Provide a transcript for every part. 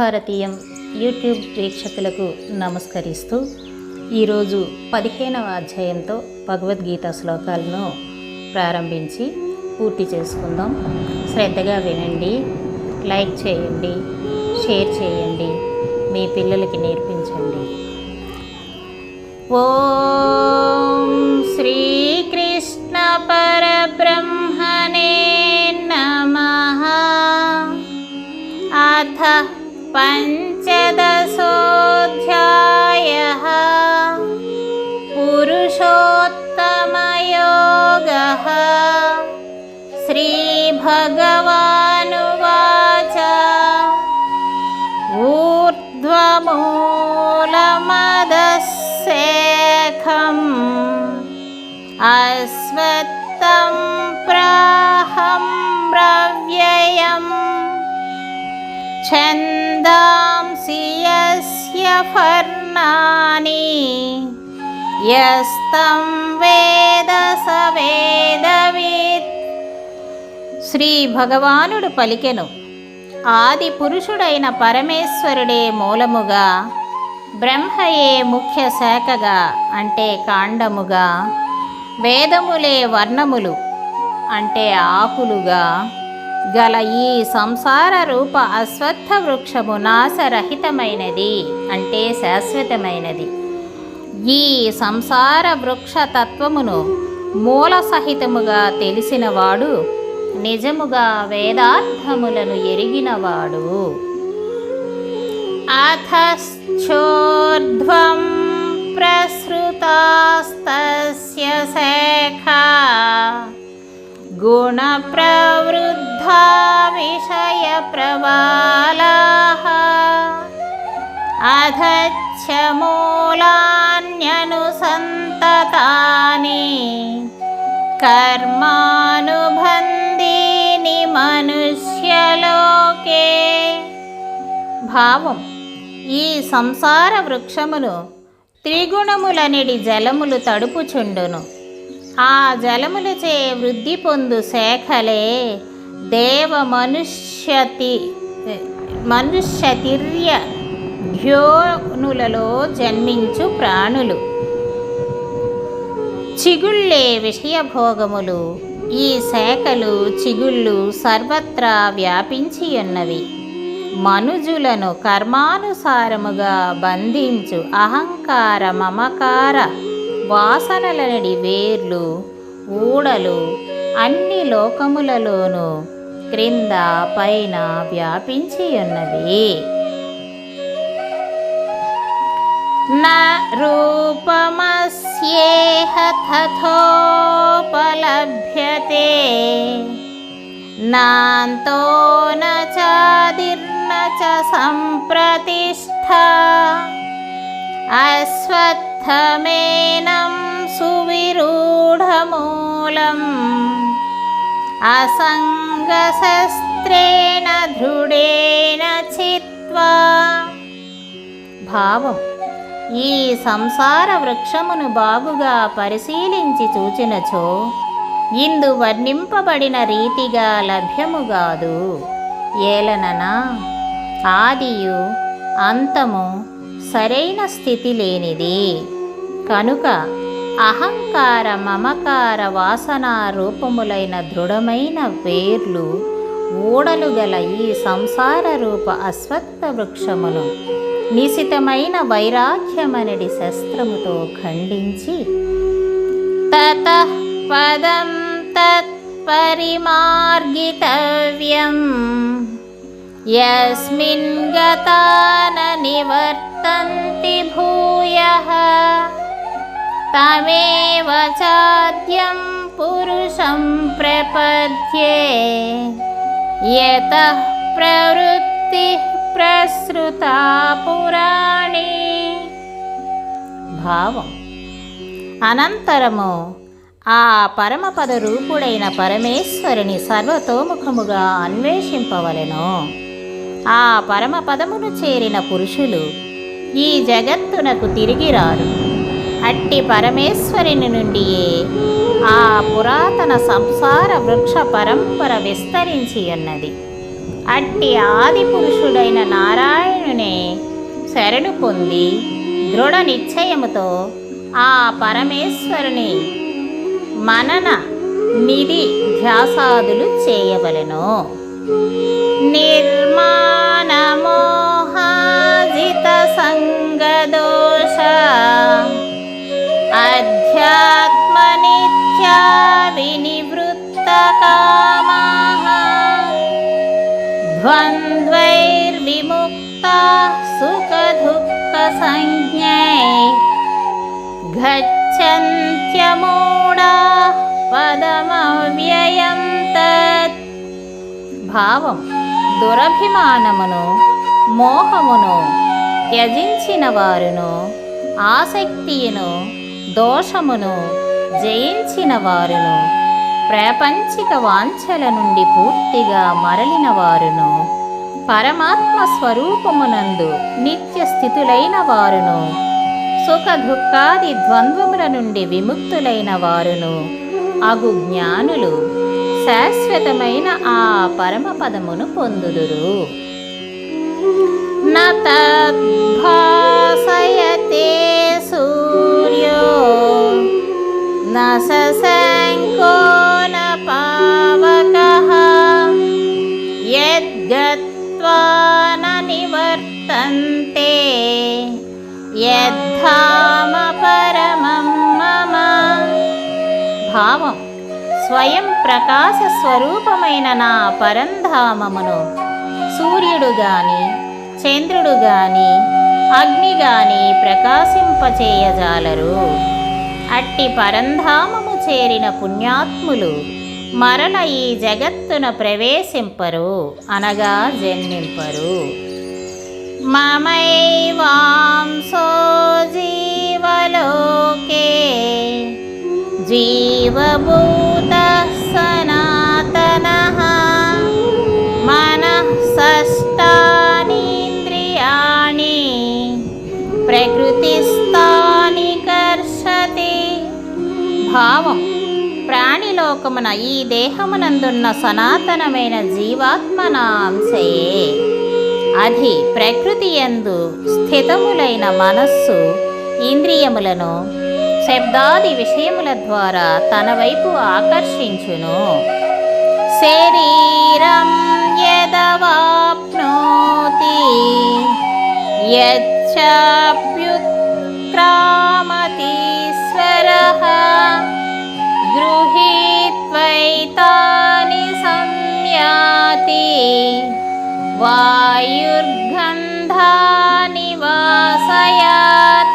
భారతీయం YouTube వీక్షకులకు నమస్కరిస్తూ ఈరోజు పదిహేనవ అధ్యాయంతో భగవద్గీత శ్లోకాలను ప్రారంభించి పూర్తి చేసుకుందాం. శ్రద్ధగా వినండి లైక్ చేయండి షేర్ చేయండి మీ పిల్లలకి నేర్పించండి. ఓం శ్రీ पञ्चदशोऽध्यायः पुरुषोत्तमयोगः श्रीभगवानुवाच। ऊर्ध्वमूलमदस्येखम् अश्वत्थं प्राहं प्रव्ययम् छन्दांसि यस्य पर्णानि यस्तं వేద స వేదవిత్ శ్రీ భగవానుడు పలికెను ఆది పురుషుడైన పరమేశ్వరుడే మూలముగా బ్రహ్మయే ముఖ్య శాఖగా అంటే కాండముగా వేదములే వర్ణములు అంటే ఆకులుగా గల ఈ సంసార రూప అశ్వత్థ వృక్షము నాశరహితమైనది అంటే శాశ్వతమైనది. ఈ సంసార వృక్ష తత్వమును మూల సహితముగా తెలిసినవాడు నిజముగా వేదార్థములను ఎరిగినవాడు. అథోర్ధ్వం ప్రసృతాస్తస్య శాఖ. గుణ ప్రవృద్ధి विषयप्रबालाः अधच्छ मूलान्यनुसन्ततानि కర్మానుబంధీని మనుష్యలోకే భావం ఈ సంసార వృక్షమును త్రిగుణములనిడి జలములు తడుపుచుండును ఆ జలములచే వృద్ధి పొందు శాఖలే దేవ మనుష్యతి మనుష్యతిర్య ధ్యోనులలో జన్మించు ప్రాణులు. చిగుళ్ళే విషయభోగములు ఈ శాఖలు చిగుళ్ళు సర్వత్రా వ్యాపించి ఉన్నవి మనుజులను కర్మానుసారముగా బంధించు అహంకార మమకార వాసనలనడి వేర్లు ఊడలు అన్ని లోకములలోనూ క్రింద పైన వ్యాపించి ఉన్నది నా రూపమస్యేహ తథోపలభ్యతే. నాంతో నాదిర్న చ సంప్రతిష్ట అశ్వత్థమేనం सुविरूढमूलम् असङ्गशस्त्रेण दृढेन చిత్వా భావం ఈ సంసార వృక్షమును బాగుగా పరిశీలించి చూచినచో ఇందు వర్ణింపబడిన రీతిగా లభ్యముగాదు ఏలననా ఆదియు అంతము సరైన స్థితి లేనిది కనుక అహంకార మమకార వాసనా రూపములైన దృఢమైన వేర్లు ఊడలు గల ఈ సంసార రూప అశ్వత్థ వృక్షమును నిశితమైన వైరాగ్యమనడి శస్త్రముతో ఖండించి తత పదం తత్పరిమార్గితవ్యం. యస్మిన్ గతాన నివర్తంతి భూయ. తమేవ చాద్యం పురుషం ప్రపద్యే యతః ప్రవృత్తి ప్రసృతా పురాణి భావం అనంతరము ఆ పరమపద రూపుడైన పరమేశ్వరుని సర్వతోముఖముగా అన్వేషింపవలెను. ఆ పరమపదమును చేరిన పురుషులు ఈ జగత్తునకు తిరిగి రారు. అట్టి పరమేశ్వరుని నుండియే ఆ పురాతన సంసార వృక్ష పరంపర విస్తరించి ఉన్నది. అట్టి ఆది పురుషుడైన నారాయణునే శరణు పొంది దృఢ నిశ్చయముతో ఆ పరమేశ్వరుని మనన నిధి ధ్యాసాదులు చేయవలెను. నిర్మాణమోహాజిత సంగదోష అధ్యాత్మ నిత్యా వినివృత్త కామాః ద్వంద్వైర్విముక్తా సుఖ దుఃఖ సంజ్ఞై గచ్చంత్యమూఢా పదమవ్యయం తత్ భావం దురభిమానమును మోహమును త్యజించిన వారును ఆసక్తియును దోషమును జయించిన వారును ప్రాపంచిక వాంఛల నుండి పూర్తిగా మరలిన వారును పరమాత్మ స్వరూపమునందు నిత్య స్థితులైన వారును సుఖ దుఃఖాది ద్వంద్వముల నుండి విముక్తులైన వారును అగు జ్ఞానులు శాశ్వతమైన ఆ పరమపదమును పొందుదురు. స్వయం ప్రకాశ స్వరూపమైన నా పరంధామమును. సూర్యుడు గాని చంద్రుడు గాని అగ్ని గాని ప్రకాశింపచేయజాలరు. అట్టి పరంధామము చేరిన పుణ్యాత్ములు మరల ఈ జగత్తున ప్రవేశింపరు అనగా జన్మింపరు. మమైవాంసో జీవలోక జీవభూత సనాతన మనః షష్టానీంద్రియాణి ప్రకృతిస్థాని కర్షతి. భావం ప్రాణిలోకమున ఈ దేహమునందున్న సనాతనమైన జీవాత్మనాంశయే. అది ప్రకృతి యందు స్థితములైన మనస్సు ఇంద్రియములను శబ్దాది విషయముల ద్వారా తన వైపు ఆకర్షించును. శరీరం యదవాప్నోతి యచ్చాప్యుత్క్రామతీశ్వరः గృహీత్వైతాని సంయాతి వాయుర్గంధాని వాసయాత్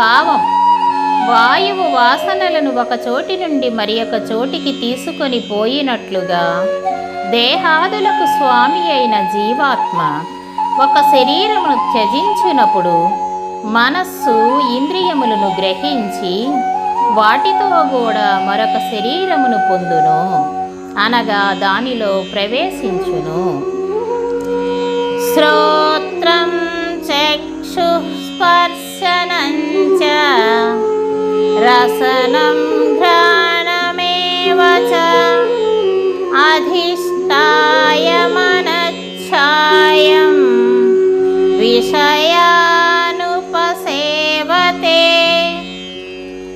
భావం వాయువు వాసనలను ఒక చోటి నుండి మరి ఒక చోటికి తీసుకొని పోయినట్లుగా దేహాదులకు స్వామి అయిన జీవాత్మ ఒక శరీరమును త్యజించినప్పుడు మనస్సు ఇంద్రియములను గ్రహించి వాటితో కూడా మరొక శరీరమును పొందును అనగా దానిలో ప్రవేశించును. శ్రోత్రం చక్షుస్పర్శనం రసనం ఘ్రాణమేవ చ అధిష్టాయ మనచ్ఛాయం విషయానుపసేవతే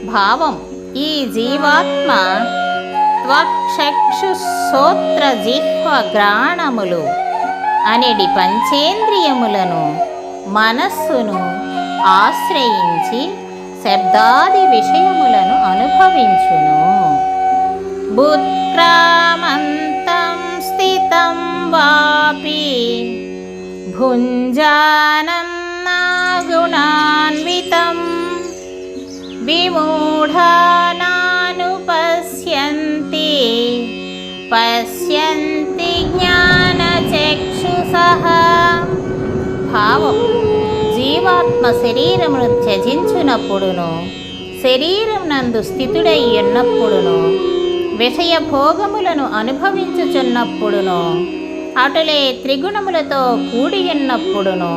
భావం ఈ జీవాత్మ త్వక్షక్షుసోత్ర జిహ్వ గ్రాణములు అనేటి పంచేంద్రియములను మనస్సును ఆశ్రయించి శబ్దాది విషయములను అనుభవించును. బుత్క్రామంతం స్థితం వాపి భుంజానం నా గుణాన్వితం విమూఢానానుపశ్యంతి పశ్యంతి జ్ఞానచక్షుసహ భావం. జీవాత్మ శరీరమును త్యజించునప్పుడును శరీరం నందు స్థితుడై ఉన్నప్పుడును విషయ భోగములను అనుభవించుచున్నప్పుడును అటులే త్రిగుణములతో కూడి ఉన్నప్పుడును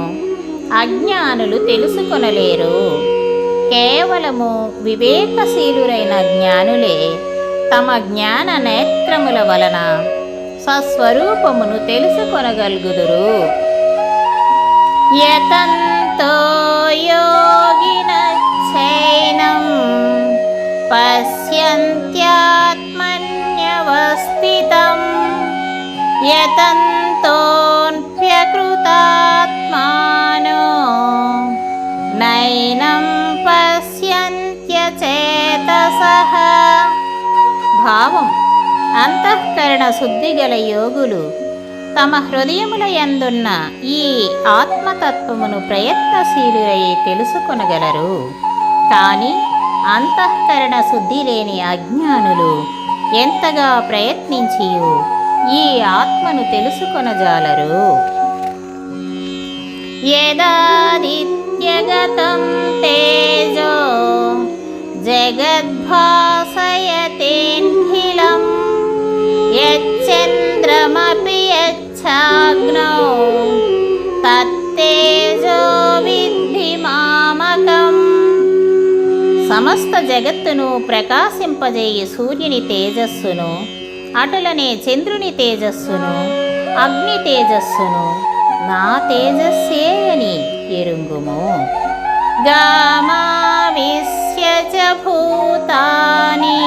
అజ్ఞానులు తెలుసుకొనలేరు. కేవలము వివేకశీలురైన జ్ఞానులే తమ జ్ఞాన నేత్రముల వలన స్వస్వరూపమును తెలుసుకొనగలుగుదురు. యతన్ తో యోగినైనం పశ్యంత్యాత్మన్యవస్థితం. యతంతోన్ప్యకృతాత్మానో నైనం పశ్యంత్యచేతసః. భావం అంతఃకరణ శుద్ధి గల యోగులు తమ హృదయముల ఎందున్న ఈ ఆత్మ ఆత్మతత్వమును ప్రయత్నశీలురై తెలుసుకొనగలరు. కానీ అంతఃకరణ శుద్ధి లేని అజ్ఞానులు ఎంతగా ప్రయత్నించియు ఈ ఆత్మను తెలుసుకొనజాలరు. యదాదిత్యగతం తేజో జగద్భా సమస్త జగత్తును ప్రకాశింపజేయి సూర్యుని తేజస్సును అటులనే చంద్రుని తేజస్సును అగ్ని తేజస్సును నా తేజస్సే అని ఎరుంగుము. గామావిశ్య చ భూతాని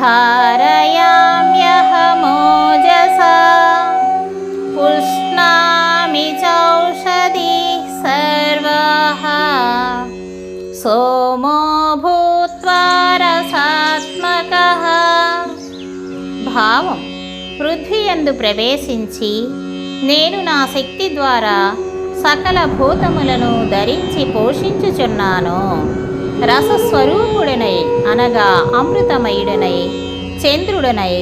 ధారయామ్యహమోజసా పుష్ణామి చౌషధి సర్వాః సో పృథ్వీయందు ప్రవేశించి నేను నా శక్తి ద్వారా సకల భూతములను ధరించి పోషించుచున్నాను. రసస్వరూపుడనై అనగా అమృతమయుడనై చంద్రుడనై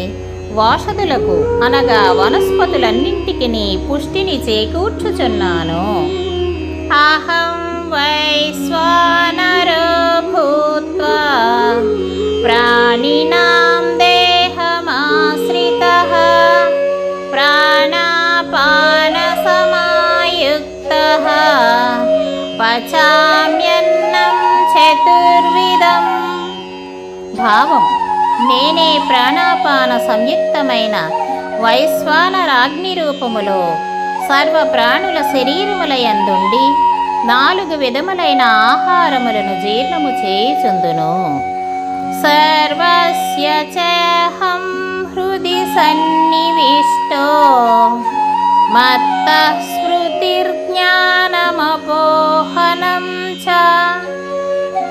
వాషదులకు అనగా వనస్పతులన్నింటికి పుష్టిని చేకూర్చుచున్నాను. అహం వైశ్వానరో భూత్వా ప్రాణినాం పచామ్యన్నం చతుర్విధం భావం నేనే ప్రాణాపాన సంయుక్తమైన వైశ్వానరాగ్ని రూపములో సర్వ ప్రాణుల శరీరములయందుండి నాలుగు విధములైన ఆహారములను జీర్ణము చేయుచుందును. సర్వస్య చేహం హృది సన్నివిష్టో మత్త समपोहनं च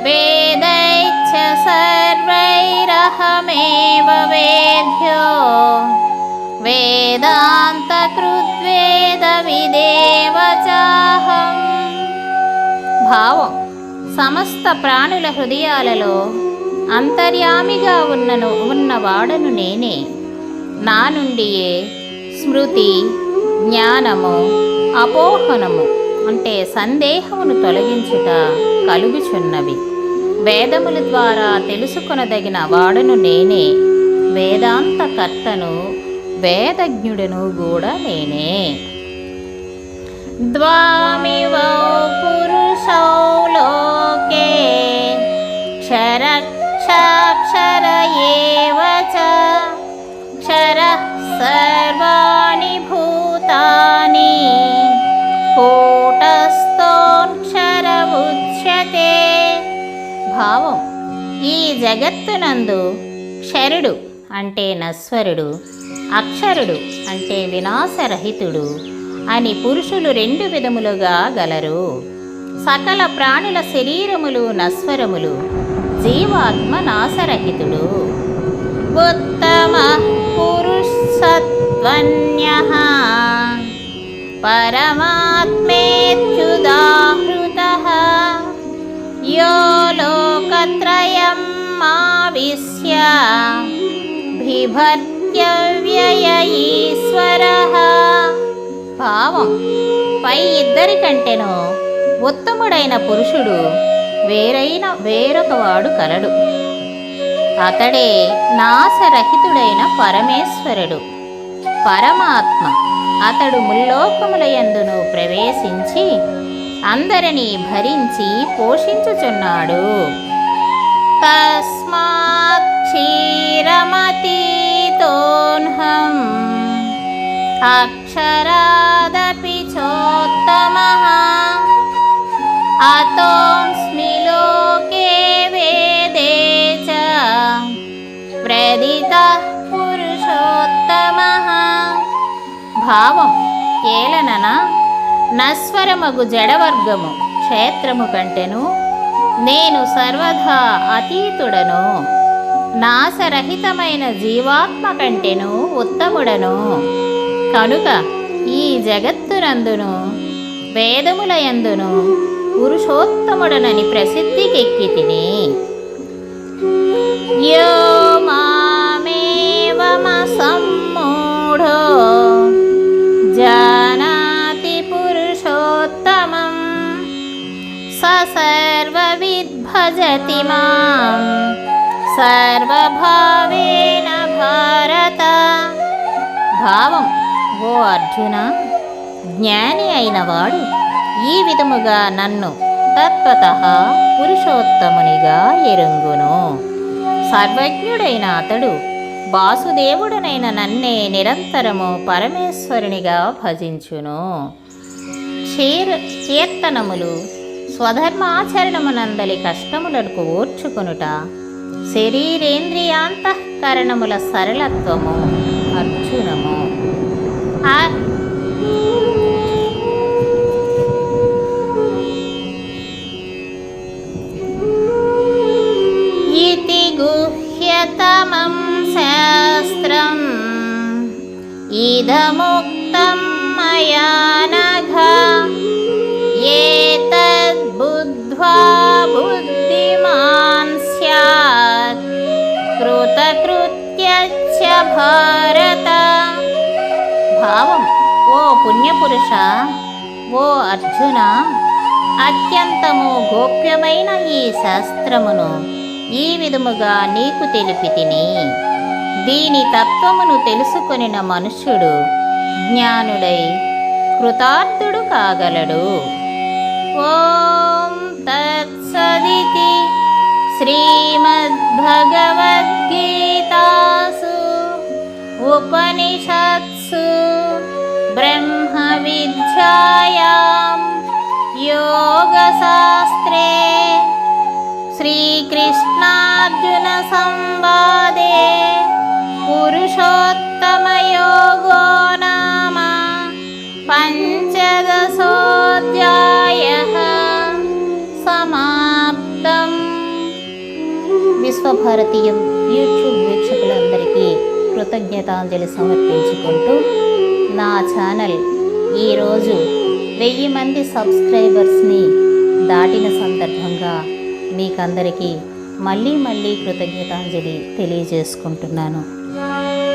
वेदैश्च सर्वैरहमेव वेद्यो వేదాంతకృద్వేదవిదేవ చాహం భావం సమస్త ప్రాణుల హృదయాలలో అంతర్యామిగా ఉన్నను ఉన్నవాడను నేనే. నా నుండియే స్మృతి జ్ఞానము అపోహనము. అంటే సందేహమును తొలగించుట కలుగుచున్నవి. వేదముల ద్వారా తెలుసుకొనదగిన వాడును నేనే. వేదాంతకర్తను వేదజ్ఞుడను కూడా నేనే. ద్వామివౌ పురుషౌలో జగత్తునందు క్షరుడు అంటే నశ్వరుడు అక్షరుడు అంటే వినాశరహితుడు అని పురుషులు రెండు విధములుగా గలరు. సకల ప్రాణుల శరీరములు నశ్వరములు జీవాత్మ నాశరహితుడు. ఉత్తమ పురుషత్వన్య పరమాత్మేచ్యుదాహృత యో లోకత్రయం బిభర్త్యవ్యయ ఈశ్వర భావం పై ఇద్దరికంటేనో ఉత్తముడైన పురుషుడు వేరైన వేరొకవాడు కలడు. అతడే నాశరహితుడైన పరమేశ్వరుడు. పరమాత్మ అతడు ముల్లోకములయందును ప్రవేశించి అందరినీ భరించి పోషించుచున్నాడు. తస్మాత్ క్షీరమతీతోన్హం అక్షరాదపి చోత్తమ అతోస్మి లోకే వేదే చ ప్రదిత పురుషోత్తమ భావం ఏలనన నస్వరమగు జడవర్గము క్షేత్రము కంటెను నేను సర్వదా అతీతుడను నాశరహితమైన జీవాత్మ కంటెను ఉత్తముడను. కనుక ఈ జగత్తునందును వేదములయందును పురుషోత్తముడనని ప్రసిద్ధికెక్కి తిని యో మామేవమసమ్మూఢో జానాతి పురుషోత్తమం సర్వవిద్భజతి మాం. సర్వభావేన భారత. భావం ఓ అర్జున జ్ఞాని అయినవాడు ఈ విధముగా నన్ను తత్వత పురుషోత్తమునిగా ఎరుంగును. సర్వజ్ఞుడైన అతడు వాసుదేవుడనైన నన్నే నిరంతరము పరమేశ్వరునిగా భజించును. క్షీర్ కీర్తనములు స్వధర్మాచరణమునందలి కష్టములకు ఓర్చుకొనుట శరీరేంద్రియాంతఃకరణముల సరళత్వము. అర్జునము. అర్జున! అత్యంతము గోప్యమైన ఈ శాస్త్రమును ఈ విధముగా నీకు తెలిపి తిని దీని తత్వమును తెలుసుకొనిన మనుష్యుడు జ్ఞానుడై కృతార్థుడు కాగలడు. ఓం తత్సదితి శ్రీమద్భగవద్గీతాసు ఉపనిషత్సు విద్యాయాం యోగశాస్త్రే శ్రీకృష్ణార్జున సంవాదే పురుషోత్తమయోగో నామ పంచదశోధ్యాయ సమాప్తం. విశ్వభారతీయం యూట్యూబ్ వీక్షకులందరికీ కృతజ్ఞతాంజలి సమర్పించుకుంటూ నా ఛానల్ ఈరోజు వెయ్యి మంది సబ్స్క్రైబర్స్ని దాటిన సందర్భంగా మీకందరికీ మళ్ళీ మళ్ళీ కృతజ్ఞతాంజలి తెలియజేసుకుంటున్నాను.